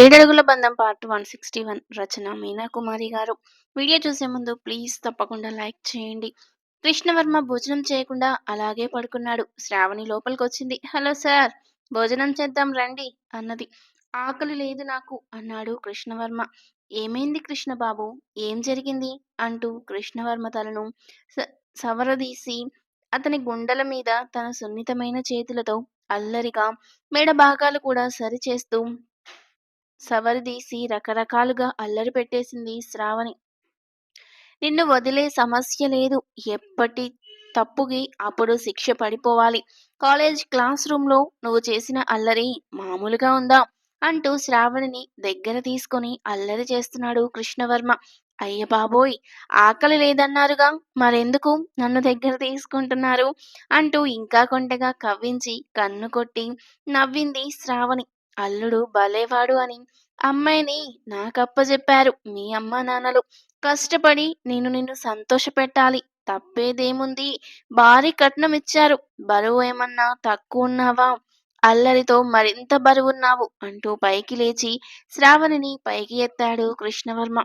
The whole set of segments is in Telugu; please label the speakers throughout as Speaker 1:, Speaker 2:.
Speaker 1: ఏడడుగుల బంధం part one sixty one Rachana Meena Kumari గారు. వీడియో చూసే ముందు ప్లీజ్ తప్పకుండా లైక్ చేయండి. కృష్ణవర్మ భోజనం చేయకుండా అలాగే పడుకున్నాడు. శ్రావణి లోపలికి వచ్చింది హలో సార్ భోజనం చేద్దాం రండి అన్నది. ఆకలి లేదు నాకు అన్నాడు కృష్ణవర్మ. ఏమైంది కృష్ణబాబు? ఏం జరిగింది? అంటూ కృష్ణవర్మ తలను సవరదీసి అతని గుండెల మీద తన సున్నితమైన చేతులతో అల్లరిగా మెడ భాగాలు కూడా సరిచేస్తూ సవరిదీసి రకరకాలుగా అల్లరి పెట్టేసింది శ్రావణి. నిన్ను వదిలే సమస్య లేదు. ఎప్పటి తప్పుకి అప్పుడు శిక్ష పడిపోవాలి. కాలేజ్ క్లాస్ రూమ్లో నువ్వు చేసిన అల్లరి మామూలుగా ఉందా? అంటూ శ్రావణిని దగ్గర తీసుకొని అల్లరి చేస్తున్నాడు కృష్ణవర్మ. అయ్య బాబోయ్! ఆకలి లేదన్నారుగా. మరెందుకు నన్ను దగ్గర తీసుకుంటున్నారు? అంటూ ఇంకా కొంటగా కవ్వించి కన్ను కొట్టి నవ్వింది శ్రావణి. అల్లుడు భలేవాడు అని అమ్మాయిని నాకప్పజెప్పారు మీ అమ్మ నాన్నలు. కష్టపడి నేను నిన్ను సంతోషపెట్టాలి. తప్పేదేముంది? భారీ కట్నం ఇచ్చారు బరువు ఏమన్నా తక్కువ ఉన్నావా అల్లరితో మరింత బరువున్నావు అంటూ పైకి లేచి శ్రావణిని పైకి ఎత్తాడు కృష్ణవర్మ.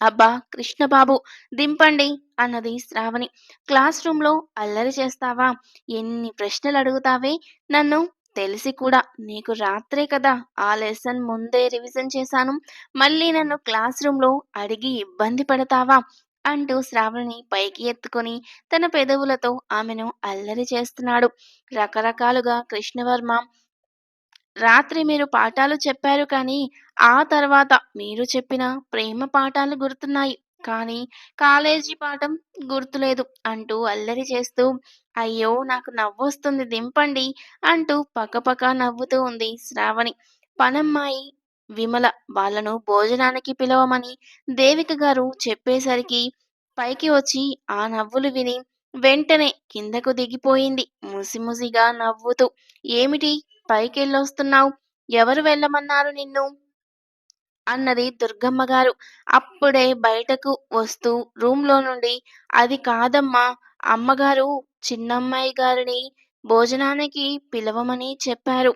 Speaker 1: అబ్బా కృష్ణబాబు దింపండి అన్నది శ్రావణి. క్లాస్ రూమ్లో అల్లరి చేస్తావా? ఎన్ని ప్రశ్నలు అడుగుతావే? నన్ను తెలిసి కూడా నీకు రాత్రే కదా ఆ లెసన్ ముందే రివిజన్ చేశాను. మళ్ళీ నన్ను క్లాస్ రూమ్లో అడిగి ఇబ్బంది పడతావా? అంటూ శ్రావణిని పైకి ఎత్తుకొని తన పెదవులతో ఆమెను అల్లరి చేస్తున్నాడు. రకరకాలుగా కృష్ణవర్మ రాత్రి మీరు పాఠాలు చెప్పారు కానీ ఆ తర్వాత మీరు చెప్పిన ప్రేమ పాఠాలు గుర్తున్నాయి. కానీ కాలేజీ పాఠం గుర్తులేదు అంటూ అల్లరి చేస్తూ అయ్యో నాకు నవ్వొస్తుంది దింపండి అంటూ పక్కపక్క నవ్వుతూ ఉంది శ్రావణి. పనమ్మాయి విమల వాళ్ళను భోజనానికి పిలవమని దేవిక గారు చెప్పేసరికి పైకి వచ్చి ఆ నవ్వులు విని వెంటనే కిందకు దిగిపోయింది ముసిముసిగా నవ్వుతూ. ఏమిటి? పైకెళ్ళొస్తున్నావు? ఎవరు వెళ్ళమన్నారు నిన్ను? అన్నది దుర్గమ్మ గారు. అప్పుడే బయటకు వస్తూ రూమ్లో నుండి అది కాదమ్మా అమ్మగారు చిన్నమ్మాయి గారిని భోజనానికి పిలవమని చెప్పారు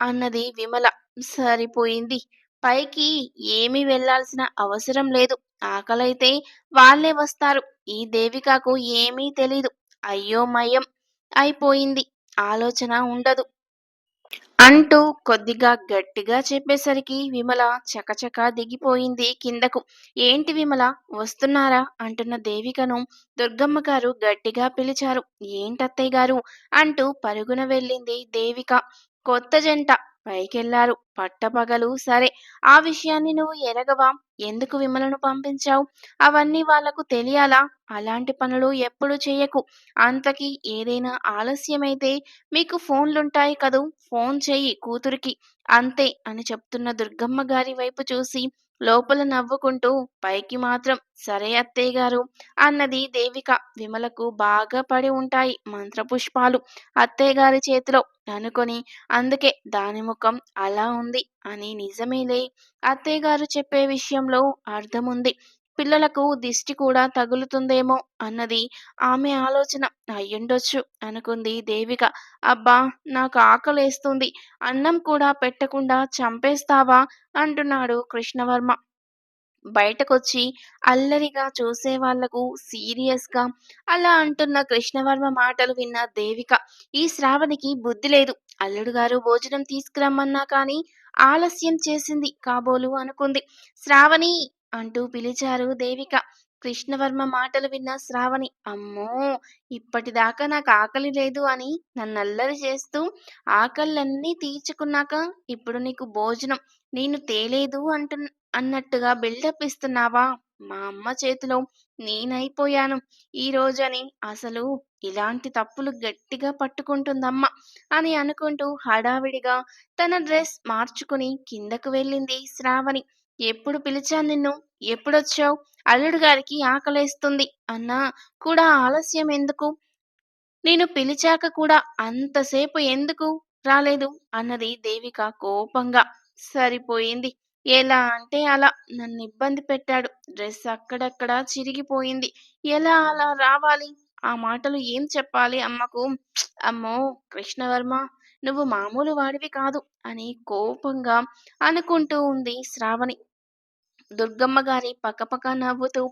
Speaker 1: అన్నది విమల. సరిపోయింది. పైకి ఏమీ వెళ్ళాల్సిన అవసరం లేదు. ఆకలైతే వాళ్ళే వస్తారు. ఈ దేవికకు ఏమీ తెలీదు. అయ్యోమయం అయిపోయింది. ఆలోచన ఉండదు. అంటూ కొద్దిగా గట్టిగా చెప్పేసరికి విమల చకచక దిగిపోయింది కిందకు. ఏంటి విమల వస్తున్నారా? అంటున్న దేవికను దుర్గమ్మ గారు గట్టిగా పిలిచారు. ఏంటత్తయ్య గారు? అంటూ పరుగున వెళ్ళింది దేవిక. కొత్త జంట పైకెళ్ళారు. పట్టపగలు సరే ఆ విషయాన్ని నువ్వు ఎరగవా? ఎందుకు విమలను పంపించావు? అవన్నీ వాళ్ళకు తెలియాలా? అలాంటి పనులు ఎప్పుడు చేయకు. అంతకి ఏదైనా ఆలస్యమైతే మీకు ఫోన్లుంటాయి కదూ? ఫోన్ చెయ్యి కూతురికి. అంతే అని చెప్తున్న దుర్గమ్మ గారి వైపు చూసి లోపల నవ్వుకుంటూ పైకి మాత్రం సరే అత్తయ్య గారు అన్నది దేవిక. విమలకు బాగా పడి ఉంటాయి మంత్రపుష్పాలు. అత్తయ్య గారి చేతిలో అనుకొని అందుకే దాని ముఖం అలా ఉంది అని నిజమేలే. అత్తయ్య గారు చెప్పే విషయంలో అర్థముంది. పిల్లలకు దిష్టి కూడా తగులుతుందేమో అన్నది ఆమె ఆలోచన అయ్యుండొచ్చు అనుకుంది దేవిక. అబ్బా నాకు ఆకలేస్తుంది. అన్నం కూడా పెట్టకుండా చంపేస్తావా? అంటున్నాడు కృష్ణవర్మ. బయటకొచ్చి అల్లరిగా చూసే వాళ్ళకు సీరియస్గా అలా అంటున్న కృష్ణవర్మ మాటలు విన్న దేవిక. ఈ శ్రావణికి బుద్ధి లేదు. అల్లుడు గారు భోజనం తీసుకురమ్మన్నా కానీ ఆలస్యం చేసింది కాబోలు అనుకుంది. శ్రావణి అంటూ పిలిచారు దేవిక. కృష్ణవర్మ మాటలు విన్న శ్రావణి అమ్మో! ఇప్పటిదాకా నాకు ఆకలి లేదు అని నన్నల్లరి చేస్తూ ఆకళ్ళన్నీ తీర్చుకున్నాక ఇప్పుడు నీకు భోజనం. నేను తేలేదు అంటు అన్నట్టుగా బిల్డప్ ఇస్తున్నావా? మా అమ్మ చేతిలో నేనైపోయాను. ఈ రోజని అసలు ఇలాంటి తప్పులు గట్టిగా పట్టుకుంటుందమ్మ అని అనుకుంటూ హడావిడిగా తన డ్రెస్ మార్చుకుని కిందకు వెళ్ళింది శ్రావణి. ఎప్పుడు పిలిచాను నిన్ను? ఎప్పుడొచ్చావు? అల్లుడు గారికి ఆకలేస్తుంది. అన్నా కూడా ఆలస్యం ఎందుకు? నేను పిలిచాక కూడా అంతసేపు ఎందుకు రాలేదు? అన్నది దేవిక కోపంగా. సరిపోయింది. ఎలా అంటే అలా. నన్ను ఇబ్బంది పెట్టాడు. డ్రెస్ అక్కడక్కడ చిరిగిపోయింది. ఎలా అలా రావాలి? ఆ మాటలు ఏం చెప్పాలి అమ్మకు? అమ్మో కృష్ణవర్మ నువ్వు మామూలు వాడివి కాదు అని కోపంగా అనుకుంటూ ఉంది శ్రావణి. దుర్గమ్మ గారి పక్కపక్క నవ్వుతూ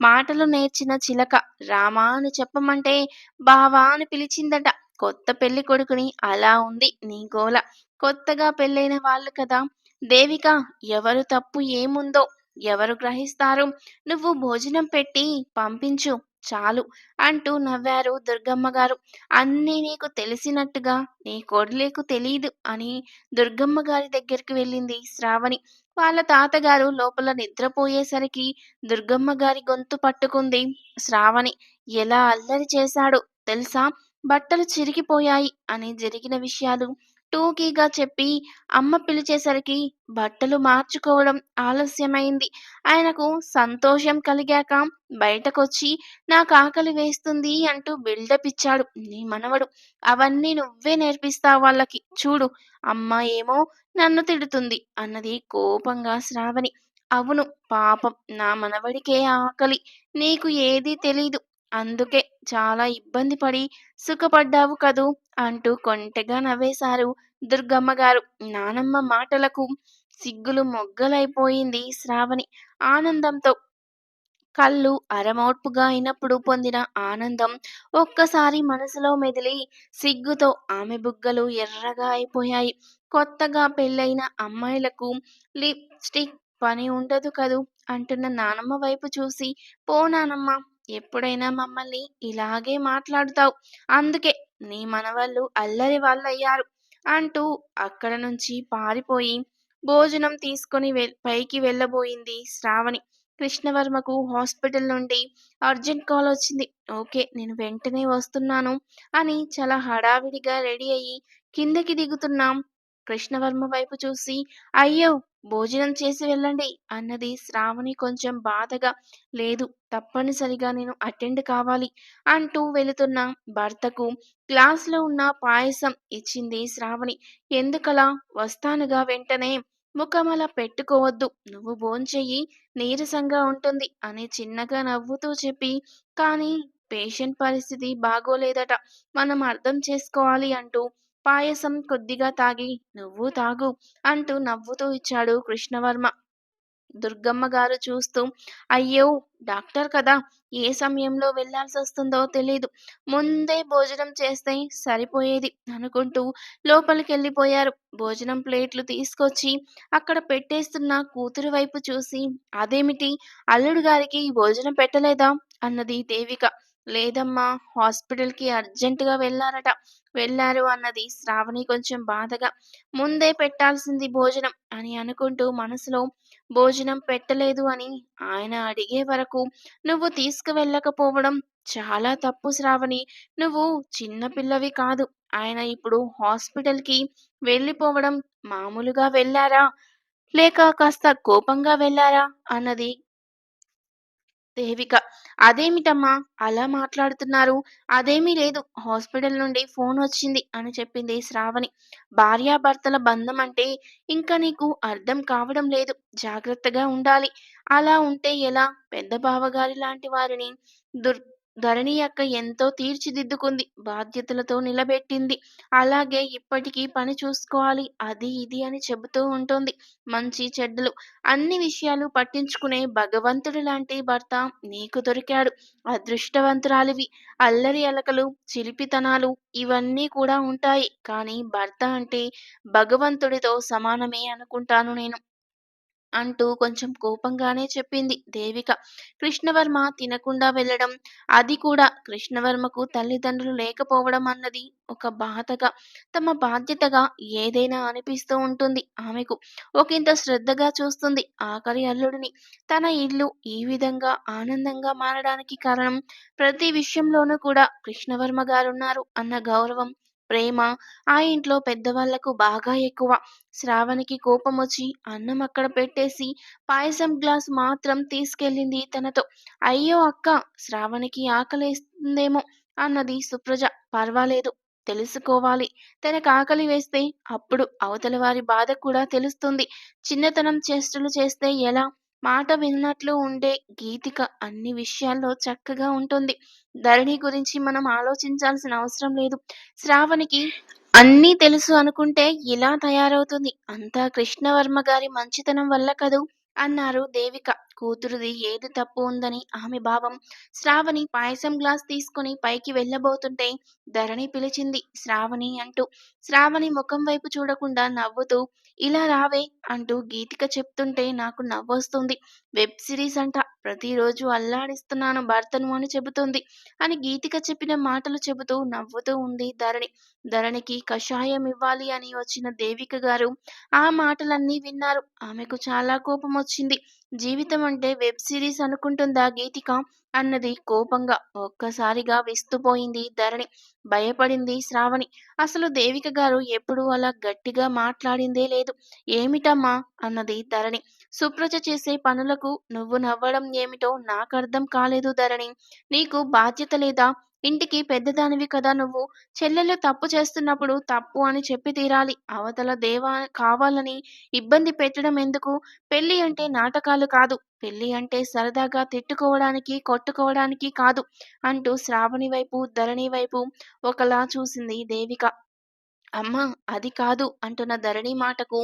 Speaker 1: మాటలు నేర్చిన చిలక రామా అని చెప్పమంటే బావా అని పిలిచిందట. కొత్త పెళ్ళి కొడుకుని అలా ఉంది నీ గోల. కొత్తగా పెళ్ళైన వాళ్ళు కదా. దేవిక ఎవరు తప్పు ఏముందో ఎవరు గ్రహిస్తారు? నువ్వు భోజనం పెట్టి పంపించు చాలు అంటూ నవ్వారు దుర్గమ్మ గారు. అన్నీ నీకు తెలిసినట్టుగా నీ కొడులేకు తెలియదు అని దుర్గమ్మ గారి దగ్గరికి వెళ్ళింది శ్రావణి. వాళ్ళ తాతగారు లోపల నిద్రపోయేసరికి దుర్గమ్మ గారి గొంతు పట్టుకుంది. శ్రావణి ఎలా అల్లరి చేశాడు తెలుసా? బట్టలు చిరిగిపోయాయి అని జరిగిన విషయాలు టూకీగా చెప్పి అమ్మ పిలిచేసరికి బట్టలు మార్చుకోవడం ఆలస్యమైంది. ఆయనకు సంతోషం కలిగాక బయటకొచ్చి నాకు ఆకలి వేస్తుంది అంటూ బిల్డప్ ఇచ్చాడు. నీ మనవడు అవన్నీ నువ్వే నేర్పిస్తా వాళ్ళకి. చూడు అమ్మ ఏమో నన్ను తిడుతుంది అన్నది కోపంగా శ్రావణి. అవును పాపం నా మనవడికే ఆకలి. నీకు ఏదీ తెలీదు. అందుకే చాలా ఇబ్బంది పడి సుఖపడ్డావు కదూ అంటూ కొంటెగా నవ్వేశారు దుర్గమ్మ గారు. నానమ్మ మాటలకు సిగ్గులు మొగ్గలైపోయింది శ్రావణి ఆనందంతో. కళ్ళు అరమోడ్పుగా అయినప్పుడు పొందిన ఆనందం ఒక్కసారి మనసులో మెదిలి సిగ్గుతో ఆమె బుగ్గలు ఎర్రగా అయిపోయాయి. కొత్తగా పెళ్ళైన అమ్మాయిలకు లిప్స్టిక్ పని ఉండదు కదూ అంటున్న నానమ్మ వైపు చూసి పో నానమ్మ ఎప్పుడైనా మమ్మల్ని ఇలాగే మాట్లాడుతావు. అందుకే నీ మనవాళ్ళు అల్లరి వాళ్ళయ్యారు అంటూ అక్కడ నుంచి పారిపోయి భోజనం తీసుకొని వె పైకి వెళ్ళబోయింది శ్రావణి. కృష్ణవర్మకు హాస్పిటల్ నుండి అర్జెంట్ కాల్ వచ్చింది. ఓకే నేను వెంటనే వస్తున్నాను అని చాలా హడావిడిగా రెడీ అయ్యి కిందకి దిగుతున్నాం. కృష్ణవర్మ వైపు చూసి అయ్యో భోజనం చేసి వెళ్ళండి అన్నది శ్రావణి కొంచెం బాధగా లేదు తప్పనిసరిగా నేను అటెండ్ కావాలి అంటూ వెళుతున్న భర్తకు గ్లాస్లో ఉన్న పాయసం ఇచ్చింది శ్రావణి. ఎందుకలా? వస్తానుగా వెంటనే. ముఖమలా పెట్టుకోవద్దు. నువ్వు భోంచెయ్యి నీరసంగా ఉంటుంది అని చిన్నగా నవ్వుతూ చెప్పి కానీ పేషెంట్ పరిస్థితి బాగోలేదట. మనం అర్థం చేసుకోవాలి అంటూ పాయసం కొద్దిగా తాగి నువ్వు తాగు అంటూ నవ్వుతూ ఇచ్చాడు కృష్ణవర్మ. దుర్గమ్మ గారు చూస్తూ అయ్యో డాక్టర్ కదా ఏ సమయంలో వెళ్ళాల్సి వస్తుందో తెలీదు. ముందే భోజనం చేస్తే సరిపోయేది అనుకుంటూ లోపలికి వెళ్ళిపోయారు భోజనం ప్లేట్లు తీసుకొచ్చి అక్కడ పెట్టేస్తున్న కూతురు వైపు చూసి అదేమిటి? అల్లుడు గారికి భోజనం పెట్టలేదా? అన్నది దేవిక. లేదమ్మా హాస్పిటల్కి అర్జెంటుగా వెళ్ళారట. వెళ్ళారు అన్నది శ్రావణి కొంచెం బాధగా. ముందే పెట్టాల్సింది భోజనం అని అనుకుంటూ మనసులో భోజనం పెట్టలేదు అని ఆయన అడిగే వరకు నువ్వు తీసుకువెళ్ళకపోవడం చాలా తప్పు శ్రావణి. నువ్వు చిన్నపిల్లవి కాదు. ఆయన ఇప్పుడు హాస్పిటల్కి వెళ్ళిపోవడం మామూలుగా వెళ్ళారా? లేక కాస్త కోపంగా వెళ్ళారా? అన్నది దేవిక. అదేమిటమ్మా? అలా మాట్లాడుతున్నారు? అదేమీ లేదు. హాస్పిటల్ నుండి ఫోన్ వచ్చింది అని చెప్పింది శ్రావణి. భార్యాభర్తల బంధం అంటే ఇంకా నీకు అర్థం కావడం లేదు. జాగ్రత్తగా ఉండాలి. అలా ఉంటే ఎలా? పెద్ద బావగారి లాంటి వారిని దుర్ ధరణి అక్క ఎంతో తీర్చిదిద్దుకుంది బాధ్యతలతో నిలబెట్టింది. అలాగే ఇప్పటికీ పని చూసుకోవాలి అది ఇది అని చెబుతూ ఉంటుంది. మంచి చెడ్డలు అన్ని విషయాలు పట్టించుకునే భగవంతుడి లాంటి భర్త నీకు దొరికాడు. అదృష్టవంతురాలివి అల్లరి అలకలు చిలిపితనాలు ఇవన్నీ కూడా ఉంటాయి. కానీ భర్త అంటే భగవంతుడితో సమానమే అనుకుంటాను నేను. అంటూ కొంచెం కోపంగానే చెప్పింది దేవిక. కృష్ణవర్మ తినకుండా వెళ్ళడం అది కూడా కృష్ణవర్మకు తల్లిదండ్రులు లేకపోవడం అన్నది ఒక బాధగా తమ బాధ్యతగా ఏదైనా అనిపిస్తూ ఉంటుంది ఆమెకు. ఒకంత శ్రద్ధగా చూస్తుంది ఆఖరి అల్లుడిని. తన ఇల్లు ఈ విధంగా ఆనందంగా మారడానికి కారణం ప్రతి విషయంలోనూ కూడా కృష్ణవర్మ గారున్నారు అన్న గౌరవం ప్రేమ ఆ ఇంట్లో పెద్దవాళ్ళకు బాగా ఎక్కువ. శ్రావణికి కోపం వచ్చి అన్నం అక్కడ పెట్టేసి పాయసం గ్లాస్ మాత్రం తీసుకెళ్ళింది తనతో. అయ్యో అక్క శ్రావణికి ఆకలేస్తుందేమో అన్నది సుప్రజ. పర్వాలేదు తెలుసుకోవాలి. తనకు ఆకలి వేస్తే అప్పుడు అవతల వారి బాధ కూడా తెలుస్తుంది. చిన్నతనం చేష్టలు చేస్తే ఎలా? మాట విన్నట్లు ఉండే గీతిక అన్ని విషయాల్లో చక్కగా ఉంటుంది ధరణి గురించి మనం ఆలోచించాల్సిన అవసరం లేదు శ్రావణికి అన్నీ తెలుసు అనుకుంటే ఇలా తయారవుతుంది. అంతా కృష్ణవర్మ గారి మంచితనం వల్ల కదూ! అన్నారు దేవిక. కూతురిది ఏది తప్పు ఉందని ఆమె భావం. శ్రావణి పాయసం గ్లాస్ తీసుకుని పైకి వెళ్ళబోతుంటే ధరణి పిలిచింది శ్రావణి అంటూ. శ్రావణి ముఖం వైపు చూడకుండా నవ్వుతూ ఇలా రావే అంటూ గీతిక చెప్తుంటే నాకు నవ్వొస్తుంది. వెబ్ సిరీస్ అంట ప్రతిరోజు అల్లాడిస్తున్నాను భర్తను అని చెబుతుంది అని గీతిక చెప్పిన మాటలు చెబుతూ నవ్వుతూ ఉంది ధరణి. ధరణికి కషాయం ఇవ్వాలి అని వచ్చిన దేవిక గారు ఆ మాటలన్నీ విన్నారు. ఆమెకు చాలా కోపం వచ్చింది. జీవితం అంటే వెబ్ సిరీస్ అనుకుంటుందా గీతిక? అన్నది కోపంగా. ఒక్కసారిగా విస్తుపోయింది ధరణి. భయపడింది శ్రావణి. అసలు దేవిక గారు ఎప్పుడూ అలా గట్టిగా మాట్లాడిందే లేదు. ఏమిటమ్మా? అన్నది ధరణి. సుప్రజ చేసే పనులకు నువ్వు నవ్వడం ఏమిటో నాకు అర్థం కాలేదు ధరణి. నీకు బాధ్యత లేదా? ఇంటికి పెద్దదానివి కదా నువ్వు. చెల్లెలు తప్పు చేస్తున్నప్పుడు తప్పు అని చెప్పి తీరాలి. అవతల దేవా కావాలని ఇబ్బంది పెట్టడం ఎందుకు? పెళ్ళి అంటే నాటకాలు కాదు. పెళ్ళి అంటే సరదాగా తిట్టుకోవడానికి, కొట్టుకోవడానికి కాదు అంటూ శ్రావణి వైపు, ధరణి వైపు ఒకలా చూసింది దేవిక. అమ్మా అది కాదు అంటున్న ధరణి మాటకు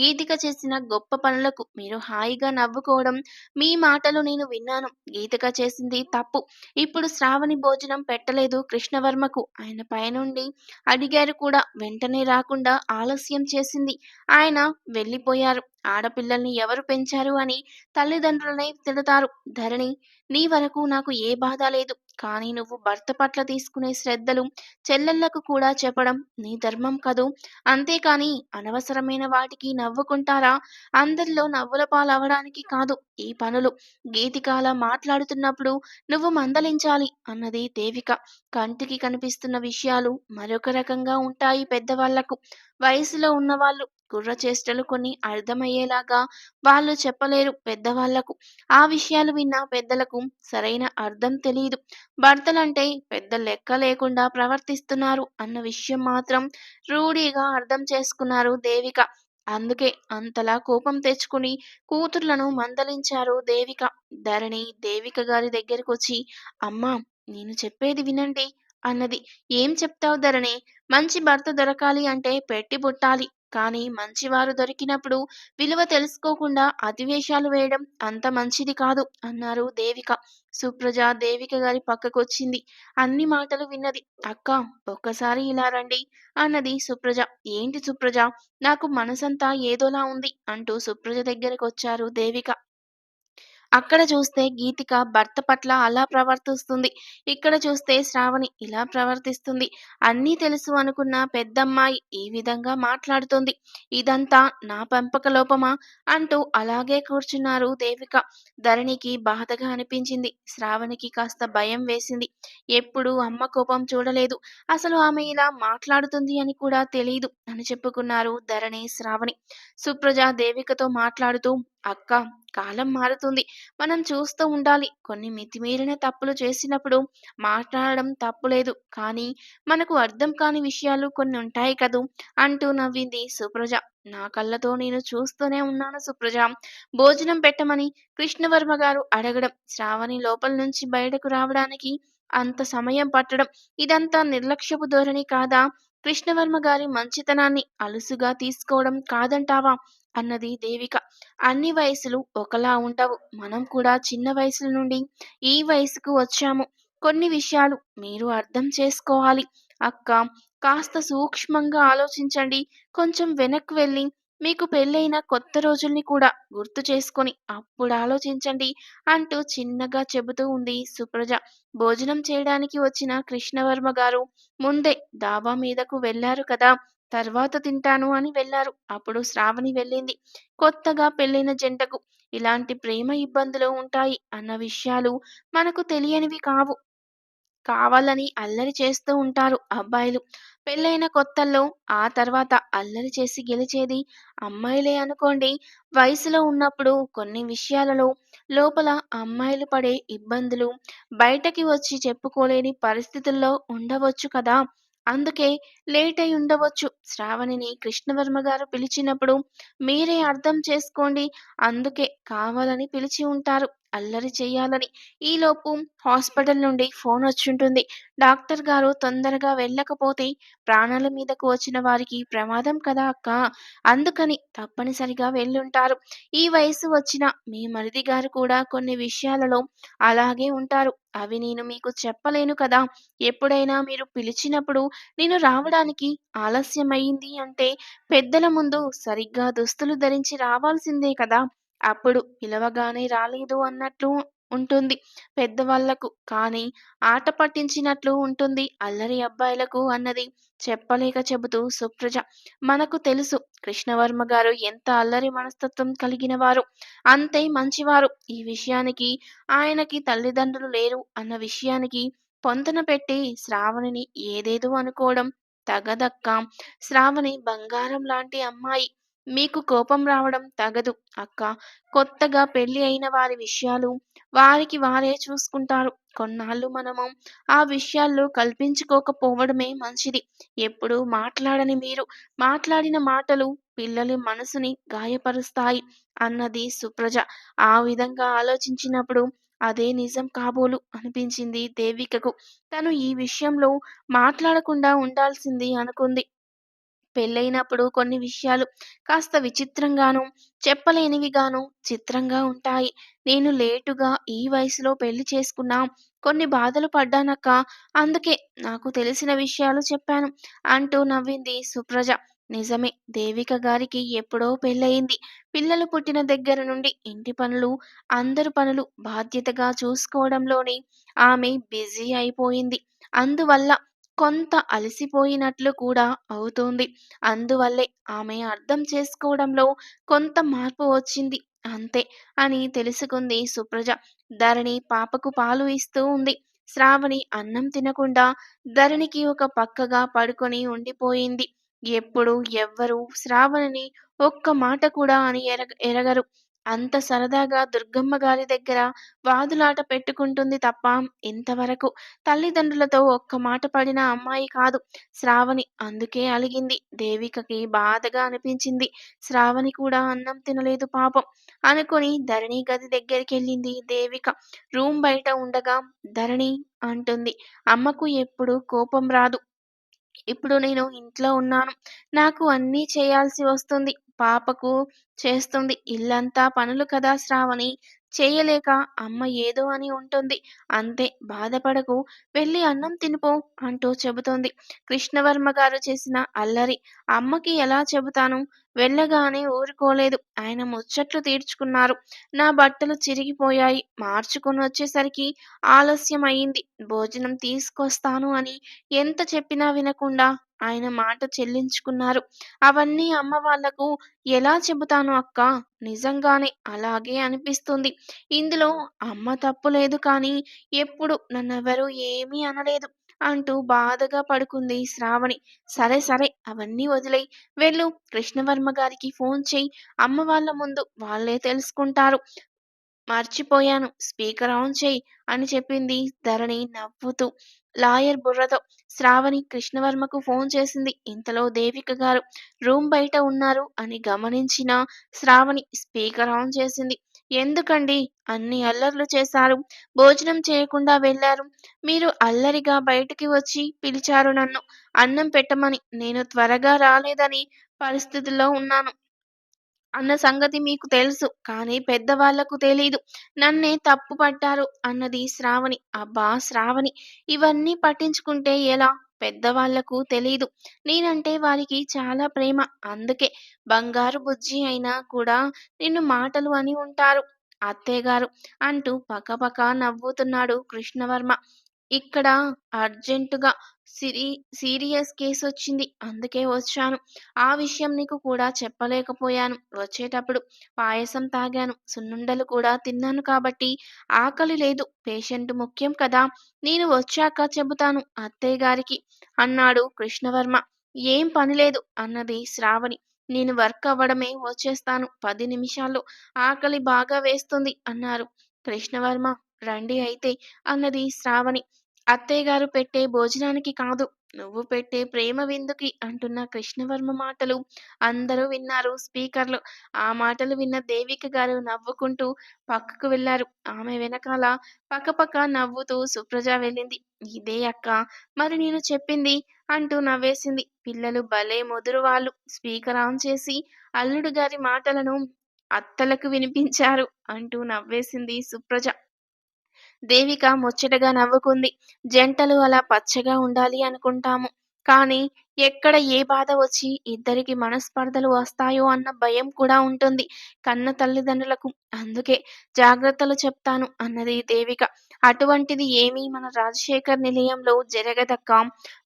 Speaker 1: గీతిక చేసిన గొప్ప పనులకు మీరు హాయిగా నవ్వుకోవడం మీ మాటలు నేను విన్నాను. గీతిక చేసింది తప్పు. ఇప్పుడు శ్రావణి భోజనం పెట్టలేదు కృష్ణవర్మకు. ఆయన పైనుండి అడిగారు కూడా వెంటనే రాకుండా ఆలస్యం చేసింది. ఆయన వెళ్ళిపోయారు. ఆడపిల్లల్ని ఎవరు పెంచారు అని తల్లిదండ్రులనే తిడతారు. ధరణి నీ వరకు నాకు ఏ బాధ లేదు. కానీ నువ్వు భర్త పట్ల తీసుకునే శ్రద్ధలు చెల్లెళ్ళకు కూడా చెప్పడం నీ ధర్మం కదూ? అంతేకాని అనవసరమైన వాటికి నవ్వుకుంటారా? అందరిలో నవ్వుల పాలవడానికి కాదు ఈ పనులు. గీతికాల మాట్లాడుతున్నప్పుడు నువ్వు మందలించాలి అన్నది దేవిక. కంటికి కనిపిస్తున్న విషయాలు మరొక రకంగా ఉంటాయి పెద్దవాళ్ళకు. వయసులో ఉన్నవాళ్ళు కుర్ర చేష్టలు కొన్ని అర్థమయ్యేలాగా వాళ్ళు చెప్పలేరు పెద్దవాళ్ళకు. ఆ విషయాలు విన్న పెద్దలకు సరైన అర్థం తెలియదు భర్తలంటే పెద్ద లెక్క లేకుండా ప్రవర్తిస్తున్నారు అన్న విషయం మాత్రం రూఢీగా అర్థం చేసుకున్నారు దేవిక. అందుకే అంతలా కోపం తెచ్చుకుని కూతుర్లను మందలించారు దేవిక. ధరణి దేవిక గారి దగ్గరకు వచ్చి అమ్మా నేను చెప్పేది వినండి అన్నది. ఏం చెప్తావు ధరణి? మంచి భర్త దొరకాలి అంటే పెట్టి పుట్టాలి. కానీ మంచివారు దొరికినప్పుడు విలువ తెలుసుకోకుండా అతివేషాలు వేయడం అంత మంచిది కాదు అన్నారు దేవిక. సుప్రజ దేవిక గారి పక్కకొచ్చింది. అన్ని మాటలు విన్నది అక్క ఒక్కసారి ఇలా రండి అన్నది సుప్రజ. ఏంటి సుప్రజ? నాకు మనసంతా ఏదోలా ఉంది అంటూ సుప్రజ దగ్గరకు వచ్చారు దేవిక. అక్కడ చూస్తే గీతిక భర్త పట్ల అలా ప్రవర్తిస్తుంది. ఇక్కడ చూస్తే శ్రావణి ఇలా ప్రవర్తిస్తుంది. అన్నీ తెలుసు అనుకున్న పెద్దమ్మాయి ఈ విధంగా మాట్లాడుతుంది. ఇదంతా నా పెంపక లోపమా? అంటూ అలాగే కూర్చున్నారు దేవిక. ధరణికి బాధగా అనిపించింది. శ్రావణికి కాస్త భయం వేసింది. ఎప్పుడు అమ్మ కోపం చూడలేదు. అసలు ఆమె ఇలా మాట్లాడుతుంది అని కూడా తెలియదు అని చెప్పుకున్నారు ధరణి శ్రావణి. సుప్రజ దేవికతో మాట్లాడుతూ అక్క కాలం మారుతుంది. మనం చూస్తూ ఉండాలి. కొన్ని మితిమీరిన తప్పులు చేసినప్పుడు మాట్లాడడం తప్పులేదు కానీ మనకు అర్థం కాని విషయాలు కొన్ని ఉంటాయి కదూ? అంటూ నవ్వింది సుప్రజ. నా కళ్ళతో నేను చూస్తూనే ఉన్నాను సుప్రజ. భోజనం పెట్టమని కృష్ణవర్మ గారు అడగడం శ్రావణి లోపల నుంచి బయటకు రావడానికి అంత సమయం పట్టడం ఇదంతా నిర్లక్ష్యపు ధోరణి కాదా? కృష్ణవర్మ గారి మంచితనాన్ని అలుసుగా తీసుకోవడం కాదంటావా? అన్నది దేవిక. అన్ని వయసులు ఒకలా ఉండవు. మనం కూడా చిన్న వయసుల నుండి ఈ వయసుకు వచ్చాము. కొన్ని విషయాలు మీరు అర్థం చేసుకోవాలి. అక్క కాస్త సూక్ష్మంగా ఆలోచించండి. కొంచెం వెనక్కి వెళ్ళి మీకు పెళ్ళైన కొత్త రోజుల్ని కూడా గుర్తు చేసుకొని అప్పుడు ఆలోచించండి అంటూ చిన్నగా చెబుతూ ఉంది సుప్రజ. భోజనం చేయడానికి వచ్చిన కృష్ణవర్మ గారు ముందే దాబా మీదకు వెళ్ళారు కదా. తర్వాత తింటాను అని వెళ్ళారు అప్పుడు శ్రావణి వెళ్ళింది. కొత్తగా పెళ్ళైన జంటకు ఇలాంటి ప్రేమ ఇబ్బందులు ఉంటాయి అన్న విషయాలు మనకు తెలియనివి కావు. కావాలని అల్లరి చేస్తూ ఉంటారు అబ్బాయిలు. పెళ్ళైన కొత్తల్లో ఆ తర్వాత అల్లరి చేసి గెలిచేది అమ్మాయిలే అనుకోండి. వయసులో ఉన్నప్పుడు కొన్ని విషయాలలో లోపల అమ్మాయిలు పడే ఇబ్బందులు బయటకి వచ్చి చెప్పుకోలేని పరిస్థితుల్లో ఉండవచ్చు కదా. అందుకే లేట్ అయి ఉండవచ్చు. శ్రావణిని కృష్ణవర్మ గారు పిలిచినప్పుడు మీరే అర్థం చేసుకోండి. అందుకే కావాలని పిలిచి ఉంటారు. అల్లరి చేయాలని ఈలోపు హాస్పిటల్ నుండి ఫోన్ వచ్చింటుంది డాక్టర్ గారు తొందరగా వెళ్ళకపోతే ప్రాణాల మీదకు వచ్చిన వారికి ప్రమాదం కదా అక్క అందుకని తప్పనిసరిగా వెళ్ళుంటారు. ఈ వయసు వచ్చిన మీ మరిది గారు కూడా కొన్ని విషయాలలో అలాగే ఉంటారు. అవి నేను మీకు చెప్పలేను కదా! ఎప్పుడైనా మీరు పిలిచినప్పుడు నేను రావడానికి ఆలస్యమైంది అంటే పెద్దల ముందు సరిగ్గా దుస్తులు ధరించి రావాల్సిందే కదా! అప్పుడు పిలవగానే రాలేదు అన్నట్లు ఉంటుంది పెద్దవాళ్ళకు. కానీ ఆట పట్టించినట్లు ఉంటుంది అల్లరి అబ్బాయిలకు అన్నది చెప్పలేక చెబుతూ సుప్రజ. మనకు తెలుసు కృష్ణవర్మ గారు ఎంత అల్లరి మనస్తత్వం కలిగినవారో, అంతే మంచివారు. ఈ విషయానికి ఆయనకి తల్లిదండ్రులు లేరు అన్న విషయానికి పొంతన పెట్టి శ్రావణిని ఏదేదో అనుకోవడం తగదక్క శ్రావణి బంగారం లాంటి అమ్మాయి. మీకు కోపం రావడం తగదు అక్క కొత్తగా పెళ్ళి అయిన వారి విషయాలు వారికి వారే చూసుకుంటారు. కొన్నాళ్ళు మనము ఆ విషయాల్లో కల్పించుకోకపోవడమే మంచిది. ఎప్పుడు మాట్లాడని మీరు మాట్లాడిన మాటలు పిల్లలి మనసుని గాయపరుస్తాయి అన్నది సుప్రజ. ఆ విధంగా ఆలోచించినప్పుడు అదే నిజం కాబోలు అనిపించింది దేవికకు. తను ఈ విషయంలో మాట్లాడకుండా ఉండాల్సింది అనుకుంది. పెళ్ళైనప్పుడు కొన్ని విషయాలు కాస్త విచిత్రంగాను చెప్పలేనివిగాను చిత్రంగా ఉంటాయి. నేను లేటుగా ఈ వయసులో పెళ్ళి చేసుకున్నా. కొన్ని బాధలు పడ్డానక్క అందుకే నాకు తెలిసిన విషయాలు చెప్పాను అంటూ నవ్వింది సుప్రజ. నిజమే దేవిక గారికి ఎప్పుడో పెళ్ళయింది. పిల్లలు పుట్టిన దగ్గర నుండి ఇంటి పనులు, అందరు పనులు బాధ్యతగా చూసుకోవడంలోనే ఆమె బిజీ అయిపోయింది. అందువల్ల కొంత అలసిపోయినట్లు కూడా అవుతోంది. అందువల్లే ఆమె అర్థం చేసుకోవడంలో కొంత మార్పు వచ్చింది అంతే అని తెలుసుకుంది సుప్రజ. ధరణి పాపకు పాలు ఇస్తూ ఉంది. శ్రావణి అన్నం తినకుండా ధరణికి ఒక పక్కగా పడుకొని ఉండిపోయింది. ఎప్పుడూ ఎవ్వరూ శ్రావణిని ఒక్క మాట కూడా అని ఎర ఎరగరు. అంత సరదాగా దుర్గమ్మ గారి దగ్గర వాదులాట పెట్టుకుంటుంది తప్ప ఇంతవరకు తల్లిదండ్రులతో ఒక్క మాట పడిన అమ్మాయి కాదు శ్రావణి. అందుకే అలిగింది. దేవికకి బాధగా అనిపించింది. శ్రావణి కూడా అన్నం తినలేదు పాపం అనుకుని ధరణి గది దగ్గరికి వెళ్ళింది దేవిక. రూమ్ బయట ఉండగా ధరణి అంటుంది. అమ్మకు ఎప్పుడు కోపం రాదు. ఇప్పుడు నేను ఇంట్లో ఉన్నాను. నాకు అన్నీ చేయాల్సి వస్తుంది. పాపకు చేస్తుంది. ఇల్లంతా పనులు కదా శ్రావణి. చేయలేక అమ్మ ఏదో అని ఉంటుంది. అంతే బాధపడకు. వెళ్ళి అన్నం తినిపో అంటూ చెబుతోంది. కృష్ణవర్మ గారు చేసిన అల్లరి అమ్మకి ఎలా చెబుతాను? వెళ్ళగానే ఊరుకోలేదు. ఆయన ముచ్చట్లు తీర్చుకున్నారు. నా బట్టలు చిరిగిపోయాయి. మార్చుకొనొచ్చేసరికి ఆలస్యం అయింది. భోజనం తీసుకొస్తాను అని ఎంత చెప్పినా వినకుండా ఆయన మాట చెల్లించుకున్నారు. అవన్నీ అమ్మ వాళ్ళకు ఎలా చెబుతాను అక్క నిజంగానే అలాగే అనిపిస్తుంది. ఇందులో అమ్మ తప్పు లేదు కానీ ఎప్పుడు నన్నెవరూ ఏమీ అనలేదు అంటూ బాధగా పడుకుంది శ్రావణి. సరే సరే అవన్నీ వదిలేయి వెళ్ళు కృష్ణవర్మ గారికి ఫోన్ చేయి అమ్మ వాళ్ళ ముందు వాళ్ళే తెలుసుకుంటారు. మర్చిపోయాను స్పీకర్ ఆన్ చేయి అని చెప్పింది ధరణి నవ్వుతూ లాయర్ బుర్రతో. శ్రావణి కృష్ణవర్మకు ఫోన్ చేసింది. ఇంతలో దేవిక గారు రూమ్ బయట ఉన్నారు అని గమనించిన శ్రావణి స్పీకర్ ఆన్ చేసింది. ఎందుకండి అన్ని అల్లర్లు చేశారు? భోజనం చేయకుండా వెళ్ళారు? మీరు అల్లరిగా బయటికి వచ్చి పిలిచారు నన్ను అన్నం పెట్టమని. నేను త్వరగా రాలేదని పరిస్థితుల్లో ఉన్నాను. అన్న సంగతి మీకు తెలుసు. కానీ పెద్దవాళ్ళకు తెలీదు. నన్నే తప్పు పట్టారు అన్నది శ్రావణి. అబ్బా శ్రావణి! ఇవన్నీ పట్టించుకుంటే ఎలా? పెద్దవాళ్ళకు తెలీదు. నేనంటే వారికి చాలా ప్రేమ. అందుకే బంగారు బుజ్జి అయినా కూడా నిన్ను మాటలు అని ఉంటారు అత్తేగారు అంటూ పకపక నవ్వుతున్నాడు కృష్ణవర్మ. ఇక్కడ అర్జెంటుగా సిరి సీరియస్ కేసొచ్చింది. అందుకే వచ్చాను. ఆ విషయం నీకు కూడా చెప్పలేకపోయాను. వచ్చేటప్పుడు పాయసం తాగాను. సున్నుండలు కూడా తిన్నాను కాబట్టి ఆకలి లేదు. పేషెంట్ ముఖ్యం కదా! నేను వచ్చాక చెబుతాను అత్తయ్యగారికి అన్నాడు కృష్ణవర్మ. ఏం పనిలేదు అన్నది శ్రావణి. నేను వర్క్ అవ్వడమే వచ్చేస్తాను పది నిమిషాల్లో. ఆకలి బాగా వేస్తుంది అన్నారు కృష్ణవర్మ. రండి అయితే అన్నది శ్రావణి. అత్తయ్య గారు పెట్టే భోజనానికి కాదు నువ్వు పెట్టే ప్రేమ విందుకి అంటున్న కృష్ణవర్మ మాటలు అందరూ విన్నారు స్పీకర్లు. ఆ మాటలు విన్న దేవిక గారు నవ్వుకుంటూ పక్కకు వెళ్ళారు. ఆమె వెనకాల పక్కపక్క నవ్వుతూ సుప్రజ వెళ్ళింది. ఇదే అక్క మరి నేను చెప్పింది అంటూ నవ్వేసింది. పిల్లలు భలే ముదురు వాళ్ళు. స్పీకర్ ఆన్ చేసి అల్లుడు గారి మాటలను అత్తలకు వినిపించారు అంటూ నవ్వేసింది సుప్రజ. దేవిక ముచ్చటగా నవ్వుకుంది. జంటలు అలా పచ్చగా ఉండాలి అనుకుంటాము. కానీ ఎక్కడ ఏ బాధ వచ్చి ఇద్దరికి మనస్పర్ధలు వస్తాయో అన్న భయం కూడా ఉంటుంది. కన్న తల్లిదండ్రులకు అందుకే జాగ్రత్తలు చెప్తాను అన్నది దేవిక. అటువంటిది ఏమీ మన రాజశేఖర్ నిలయంలో జరగదక్క.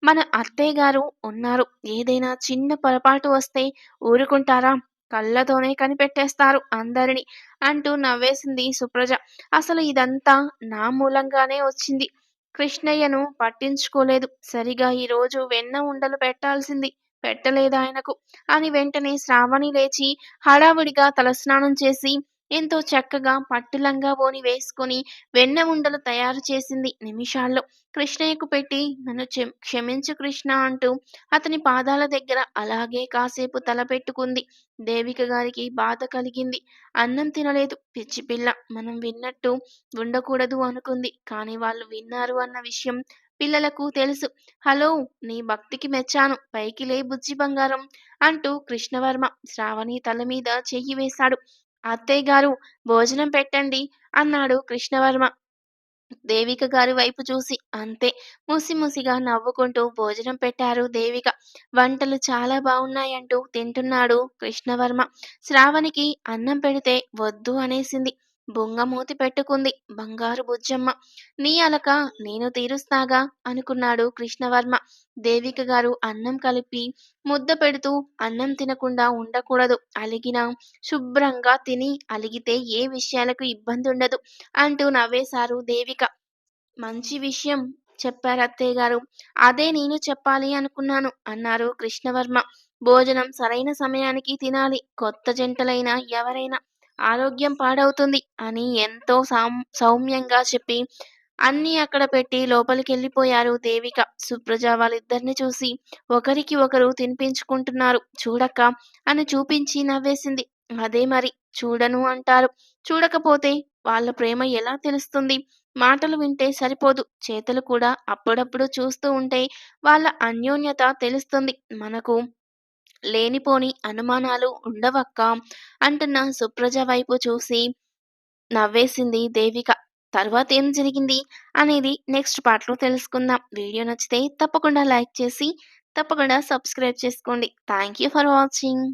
Speaker 1: మన అత్తయ్య గారు ఉన్నారు. ఏదైనా చిన్న పొరపాటు వస్తే ఊరుకుంటారా? కళ్ళతోనే కనిపెట్టేస్తారు అందరిని అంటూ నవ్వేసింది సుప్రజ. అసలు ఇదంతా నా మూలంగానే వచ్చింది. కృష్ణయ్యను పట్టించుకోలేదు. సరిగా ఈరోజు వెన్న ఉండలు పెట్టాల్సింది. పెట్టలేదాయనకు అని వెంటనే శ్రావణి లేచి హడావుడిగా తలస్నానం చేసి ఎంతో చక్కగా పట్టులంగా బోని వేసుకుని వెన్న ఉండలు తయారు చేసింది నిమిషాల్లో. కృష్ణయ్యకు పెట్టి నన్ను క్షమించు కృష్ణ అంటూ అతని పాదాల దగ్గర అలాగే కాసేపు తల పెట్టుకుంది. దేవిక గారికి బాధ కలిగింది. అన్నం తినలేదు. పిచ్చి పిల్ల మనం విన్నట్టు ఉండకూడదు అనుకుంది. కానీ వాళ్ళు విన్నారు అన్న విషయం పిల్లలకు తెలుసు. హలో నీ భక్తికి మెచ్చాను. పైకి లే బుజ్జి బంగారం అంటూ కృష్ణవర్మ శ్రావణి తల మీద చెయ్యి వేశాడు. అత్తయ్య గారు భోజనం పెట్టండి అన్నాడు కృష్ణవర్మ. దేవిక గారి వైపు చూసి అంతే ముసిముసిగా నవ్వుకుంటూ భోజనం పెట్టారు దేవిక. వంటలు చాలా బాగున్నాయంటూ తింటున్నాడు కృష్ణవర్మ. శ్రావణికి అన్నం పెడితే వద్దు అనేసింది. బొంగమూతి పెట్టుకుంది. బంగారు బుజ్జమ్మ. నీ అలక నేను తీరుస్తాగా? అనుకున్నాడు కృష్ణవర్మ. దేవిక గారు అన్నం కలిపి ముద్ద పెడుతూ అన్నం తినకుండా ఉండకూడదు. అలిగిన శుభ్రంగా తిని అలిగితే ఏ విషయాలకు ఇబ్బంది ఉండదు అంటూ నవ్వేశారు దేవిక. మంచి విషయం చెప్పారు అత్తయ్య గారు. అదే నేను చెప్పాలి అనుకున్నాను అన్నారు కృష్ణవర్మ. భోజనం సరైన సమయానికి తినాలి. కొత్త జంటలైనా ఎవరైనా ఆరోగ్యం పాడవుతుంది అని ఎంతో సౌమ్యంగా చెప్పి అన్నీ అక్కడ పెట్టి లోపలికి వెళ్ళిపోయారు దేవిక. సుప్రజ వాళ్ళిద్దరిని చూసి ఒకరికి ఒకరు తినిపించుకుంటున్నారు. చూడక్క అని చూపించి నవ్వేసింది. అదే మరి చూడను అంటారు. చూడకపోతే వాళ్ళ ప్రేమ ఎలా తెలుస్తుంది? మాటలు వింటే సరిపోదు. చేతలు కూడా అప్పుడప్పుడు చూస్తూ ఉంటే వాళ్ళ అన్యోన్యత తెలుస్తుంది. మనకు లేనిపోని అనుమానాలు ఉండవక్క అంటున్న సుప్రజ వైపు చూసి నవ్వేసింది దేవిక. తర్వాత ఏం జరిగింది అనేది నెక్స్ట్ పార్ట్లో తెలుసుకుందాం. వీడియో నచ్చితే తప్పకుండా లైక్ చేసి తప్పకుండా సబ్స్క్రైబ్ చేసుకోండి. Thank you for watching